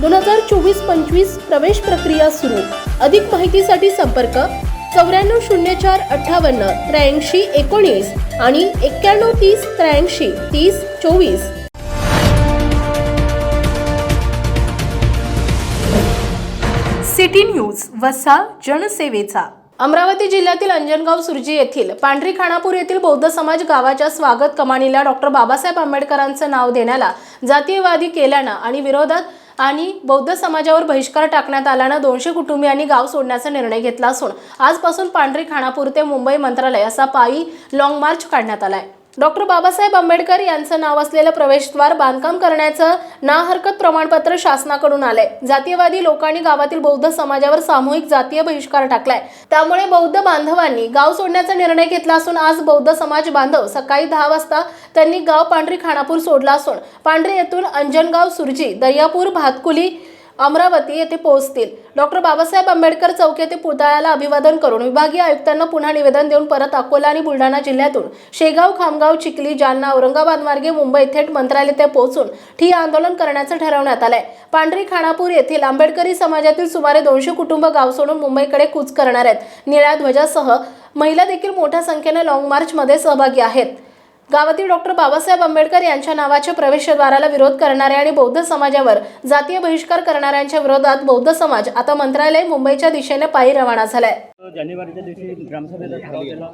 दोन हजार चोवीस पंचवीस प्रवेश प्रक्रिया सुरू. अधिक माहितीसाठी संपर्क चौऱ्याण्णव शून्य चार अठ्ठावन्न त्र्याऐंशी एकोणीस आणि एक्क्याण्णव तीस त्र्याऐंशी तीस चोवीस. सिटी न्यूज वसा जनसेवेचा. अमरावती जिल्ह्यातील अंजनगाव सुरजी येथील पांढरी खानापूर येथील बौद्ध समाज गावाच्या स्वागत कमानीला डॉक्टर बाबासाहेब आंबेडकरांचं नाव देण्याला जातीयवादी केल्यानं आणि विरोधात आणि बौद्ध समाजावर बहिष्कार टाकण्यात आल्यानं दोनशे कुटुंबियांनी गाव सोडण्याचा निर्णय घेतला असून आजपासून पांढरी खाणापुरते ते मुंबई मंत्रालय असा पायी लाँग मार्च काढण्यात आलाय. डॉक्टर बाबासाहेब आंबेडकर यांचं नाव असलेलं प्रवेशद्वार बांधकाम करण्याचं ना हरकत प्रमाणपत्र शासनाकडून आलंय. जातीयवादी लोकांनी गावातील बौद्ध समाजावर सामूहिक जातीय बहिष्कार टाकलाय. त्यामुळे बौद्ध बांधवांनी गाव सोडण्याचा निर्णय घेतला असून आज बौद्ध समाज बांधव सकाळी दहा वाजता त्यांनी गाव पांढरी खानापूर सोडला असून पांढरी येथून अंजनगाव सुरजी दर्यापूर भातकुली अमरावती येथे पोहोचतील. डॉक्टर बाबासाहेब आंबेडकर चौक येथे पुतळ्याला अभिवादन करून विभागीय आयुक्तांना पुन्हा निवेदन देऊन परत अकोला आणि बुलढाणा जिल्ह्यातून शेगाव खामगाव चिखली जालना औरंगाबाद मार्गे मुंबई थेट मंत्रालय ते पोहोचून ठी आंदोलन करण्याचं ठरवण्यात आलंय. पांढरी खानापूर येथील आंबेडकरी समाजातील सुमारे दोनशे कुटुंब गाव सोडून मुंबईकडे कूच करणार आहेत. निळ्या ध्वजासह महिला देखील मोठ्या संख्येने लॉंग मार्चमध्ये सहभागी आहेत. गावातील डॉक्टर बाबासाहेब आंबेडकर यांच्या नावाच्या प्रवेशद्वाराला विरोध करणाऱ्या आणि बौद्ध समाजावर जातीय बहिष्कार करणाऱ्यांच्या विरोधात बौद्ध समाज आता मंत्रालय मुंबईच्या दिशेने पायी रवाना झालाय. जानेवारीच्या दिवशी ग्रामसभेचा ठराव केला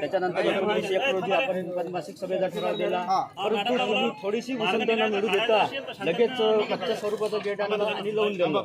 त्याच्यानंतर एकोणीस एक रोजी आपण मासिक सभेचा ठराव केला परंतु तुम्ही थोडीशी विसंतना मिळू देता लगेच कच्च्या स्वरूपाचा गेट आणला आणि लावून दिलं.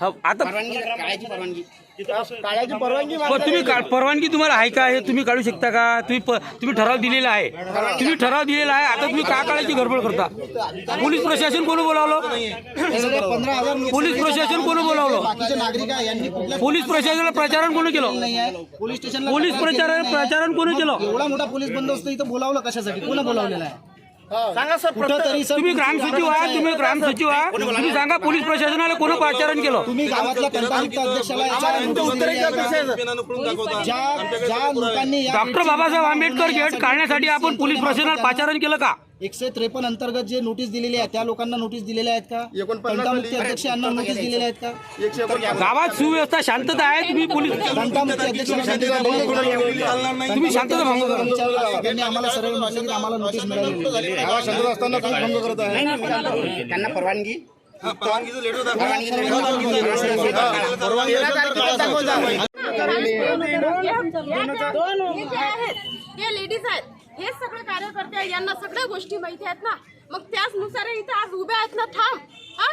हा आता काळाची परवानगी. काळ्याची परवानगी पण तुम्ही का- परवानगी तुम्हाला आहे का? हे तुम्ही काढू शकता का? तुम्ही प- तुम्ही ठराव दिलेला आहे. तुम्ही ठराव दिलेला आहे. आता तुम्ही का काढायची गडबड करता? पोलीस प्रशासन कोण बोलावलं? पंधरा हजार पोलीस प्रशासन कोण बोलावलं? बाकीचे नागरिक आहे यांनी कुठल्या पोलीस प्रशासनाला प्रचारण कोण केलं? नाही आहे. पोलीस स्टेशनला पोलीस प्रचारण प्रचारण कोण केलं? एवढा मोठा पोलीस बंदोबस्त इथं बोलावलं कशासाठी? कोण बोलावलेला आहे? सांगा सर तुम्ही ग्राम सचिव आहे तुम्ही ग्राम सचिव आहे तुम्ही सांगा पोलीस प्रशासनाला कोण प्रचारण केलं? तुम्ही गावातल्या अध्यक्षाला? ज्या ज्या लोकांनी या डॉक्टर बाबासाहेब आंबेडकर गेट काढण्यासाठी आपण पोलीस प्रशासनाला पाचारण केलं का? एकशे त्रेपन्न अंतर्गत जे नोटीस दिलेली आहे त्या लोकांना नोटीस दिलेल्या आहेत का? तंटामुक्ती अध्यक्ष यांना नोटीस दिलेल्या आहेत का? गावात सुव्यवस्था शांतता आहे तुम्ही पोलीस तंटामुक्ती? तुम्ही शांतता भंग त्यांनी आम्हाला सरळ म्हटलं की आम्हाला नोटीस मिळाली त्यांना परवानगी. जे आहेत. हे लेडीज आहेत. हे सगळे कार्यकर्ते यांना सगळ्या गोष्टी माहिती आहेत ना. मग त्याचनुसार इथे आज उभे आहेत ना थांब. हा?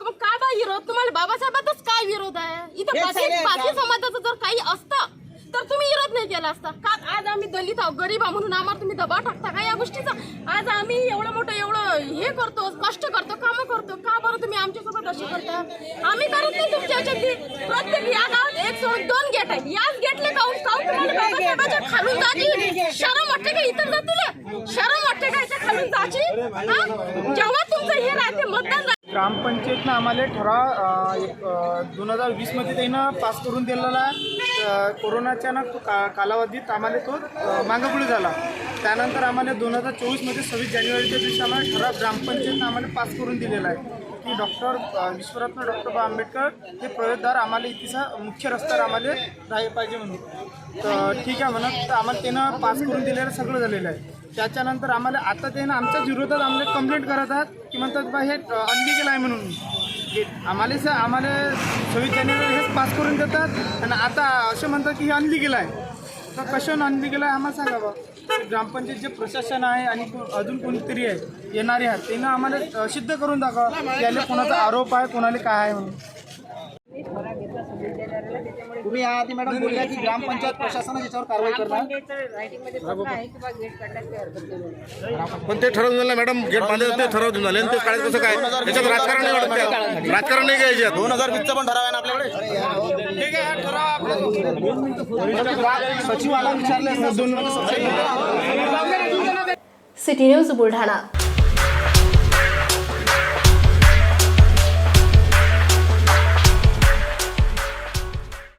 मग का बा विरोध? तुम्हाला बाबासाहेबातच काय विरोध आहे? इथे बाकी बाकी समाजाचं जर काही असतं तर तुम्ही विरोध नाही केला असता. का आज आम्ही दलित आहोत गरीब आहोत म्हणून आम्हाला तुम्ही दबाव टाकता का या गोष्टीचा? आज आम्ही एवढं मोठं एवढं हे करतो कष्ट करतो कामं करतो. का बरं तुम्ही आमच्यासोबत असे करता? आम्ही करत नाही तुमच्या ह्याच्यातली. प्रत्येक या गावात एक सोडून दोन गेट आहेत. याच गेटले काऊन काऊन तुम्हाला बाबासाहेबाच्या खालून जायची शरम वाटते का इतर जातील? शरम वाटते का इथे खालून जायची? जेव्हा तुमचं हे राहते मतदान ग्रामपंचायतनं आम्हाला ठराव एक, दोन हजार वीसमध्ये त्यानं पास करून दिलेला कोरोनाच्या ना तो का कालावधीत आम्हाला तो मागापुढे झाला. त्यानंतर आम्हाला दोन हजार चोवीसमध्ये सव्वीस जानेवारीच्या दिवशी आम्हाला ठराव ग्रामपंचायतनं आम्हाला पास करून दिलेला आहे. की डॉक्टर विश्वरत्न डॉक्टर बाबा आंबेडकर हे प्रवेशद्वार आम्हाला इथेचा मुख्य रस्त्यावर आम्हाला राहिले पाहिजे म्हणून. तर ठीक आहे म्हणत तर आम्हाला त्यानं पास करून दिलेलं सगळं झालेलं आहे. त्याच्यानंतर आम्हाला आता त्यानं आमच्याच विरोधात आम्हाला कंप्लेंट करत आहात की म्हणतात बा हे अनलिगल आहे म्हणून. आम्हाला स आम्हाला सव्वीस जानेवारी हेच पास करून देतात आणि आता असे म्हणतात की हे अनलिगल आहे तर कशानं अनलिगल आहे आम्हाला सांगा बा. ग्रामपंचायत जे प्रशासन आहे आणि अजून कोणीतरी आहे येणारे आहेत त्यांना आम्हाला सिद्ध करून दाखवा याला कोणाचा आरोप आहे कोणाला काय आहे म्हणून. तुम्ही याआधी मॅडम बोलल्या की ग्रामपंचायत प्रशासनच याच्यावर कारवाई करणार. पण ते ठरवून झालं मॅडम गेट बांधायचं ते ठरवून झाले. आणि ते काढायचं कसं काय? त्याच्यात राजकारण नाही वाटत. राजकारण नाही. काय याच्यात दोन हजार वीसचा पण ठराव आहे ना आपल्याकडे? ठीक आहे हा ठराव आपल्या सचिवाला विचारले सिटी न्यूज बुलढाणा.